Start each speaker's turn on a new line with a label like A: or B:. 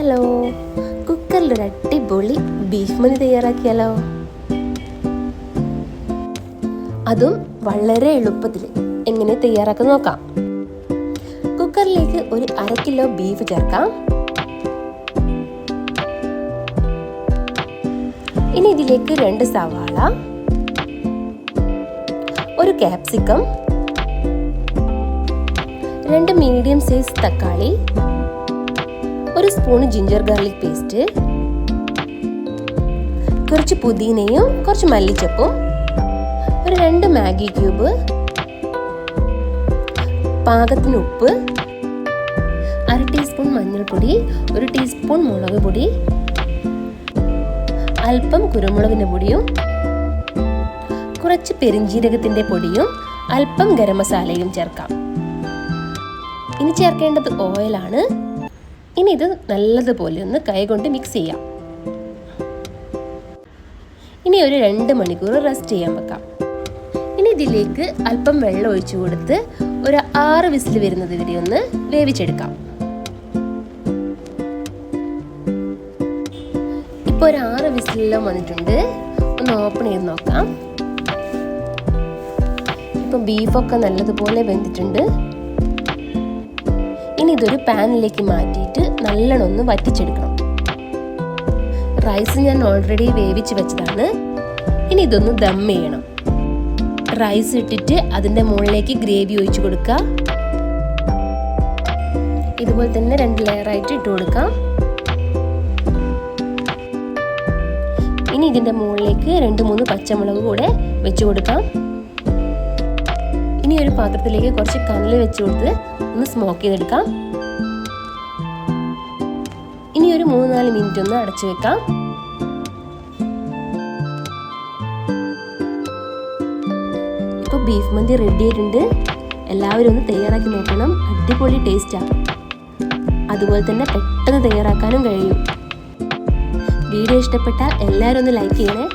A: Hello. കുക്കറിൽ ഒരു അടിപൊളി ബീഫ് മന്തി തയ്യാറാക്കിയാലോ? അതും വളരെ എളുപ്പത്തിൽ എങ്ങനെ തയ്യാറാക്കാൻ നോക്കാം. കുക്കറിലേക്ക് ഒരു അര കിലോ ബീഫ് ചേർക്കാം. ഇനി ഇതിലേക്ക് രണ്ട് സവാള ഒരു ക്യാപ്സിക്കം രണ്ട് മീഡിയം സൈസ് തക്കാളി ഒരു സ്പൂൺ ജിഞ്ചർ ഗാർലിക് പേസ്റ്റ് കുറച്ച് പുതിനയും കുറച്ച് മല്ലിച്ചപ്പും ഒരു രണ്ട് മാഗി ക്യൂബ് പാകത്തിന് ഉപ്പ് അര ടീസ്പൂൺ മഞ്ഞൾപ്പൊടി ഒരു ടീസ്പൂൺ മുളക് പൊടി അല്പം കുരുമുളകിന്റെ പൊടിയും കുറച്ച് പെരിഞ്ജീരകത്തിന്റെ പൊടിയും അല്പം ഗരം മസാലയും ചേർക്കാം. ഇനി ചേർക്കേണ്ടത് ഓയിലാണ്. ഇനി ഇത് നല്ലതുപോലെ ഒന്ന് കൈകൊണ്ട് മിക്സ് ചെയ്യാം. ഇനി ഒരു രണ്ട് മണിക്കൂർ റെസ്റ്റ് ചെയ്യാൻ വെക്കാം. ഇനി ഇതിലേക്ക് അല്പം വെള്ളം ഒഴിച്ചു കൊടുത്ത് ഒരു ആറ് വിസിൽ വരുന്നത് വരെ ഒന്ന് വേവിച്ചെടുക്കാം. ഇപ്പോൾ ഒരു ആറ് വിസിലെല്ലാം വന്നിട്ടുണ്ട്. ഒന്ന് ഓപ്പൺ ചെയ്ത് നോക്കാം. ഇപ്പം ബീഫൊക്കെ നല്ലതുപോലെ വെന്തിട്ടുണ്ട്. ഇതൊരു പാനിലേക്ക് മാറ്റിയിട്ട് നല്ലോണം ഒന്ന് വറ്റിച്ചെടുക്കണം. റൈസ് ഞാൻ ഓൾറെഡി വേവിച്ച് വെച്ചതാണ്. ഇനി ഇതൊന്ന് ദം ചെയ്യണം. റൈസ് ഇട്ടിട്ട് അതിന്റെ മുകളിലേക്ക് ഗ്രേവി ഒഴിച്ച് കൊടുക്കുക. ഇതുപോലെ തന്നെ രണ്ട് ലെയറായിട്ട് ഇട്ട് കൊടുക്കാം. ഇനി ഇതിന്റെ മുകളിലേക്ക് രണ്ട് മൂന്ന് പച്ചമുളക് കൂടെ വെച്ച് കൊടുക്കാം. ഇനി ഒരു പാത്രത്തിലേക്ക് കുറച്ച് കനൽ വെച്ച് കൊടുത്ത് ഒന്ന് സ്മോക്ക് ചെയ്തെടുക്കാം. ഇനി ഒരു മൂന്ന് നാല് മിനിറ്റ് ഒന്ന് അടച്ചു വെക്കാം. ഇപ്പോൾ ബീഫ് മന്തി റെഡി ആയിട്ടുണ്ട്. എല്ലാവരും ഒന്ന് തയ്യാറാക്കി നോക്കണം. അടിപൊളി ടേസ്റ്റാണ് അതുപോലെ തന്നെ പെട്ടെന്ന് തയ്യാറാക്കാനും കഴിയും. വീഡിയോ ഇഷ്ടപ്പെട്ടാൽ എല്ലാവരും ഒന്ന് ലൈക്ക് ചെയ്യണേ.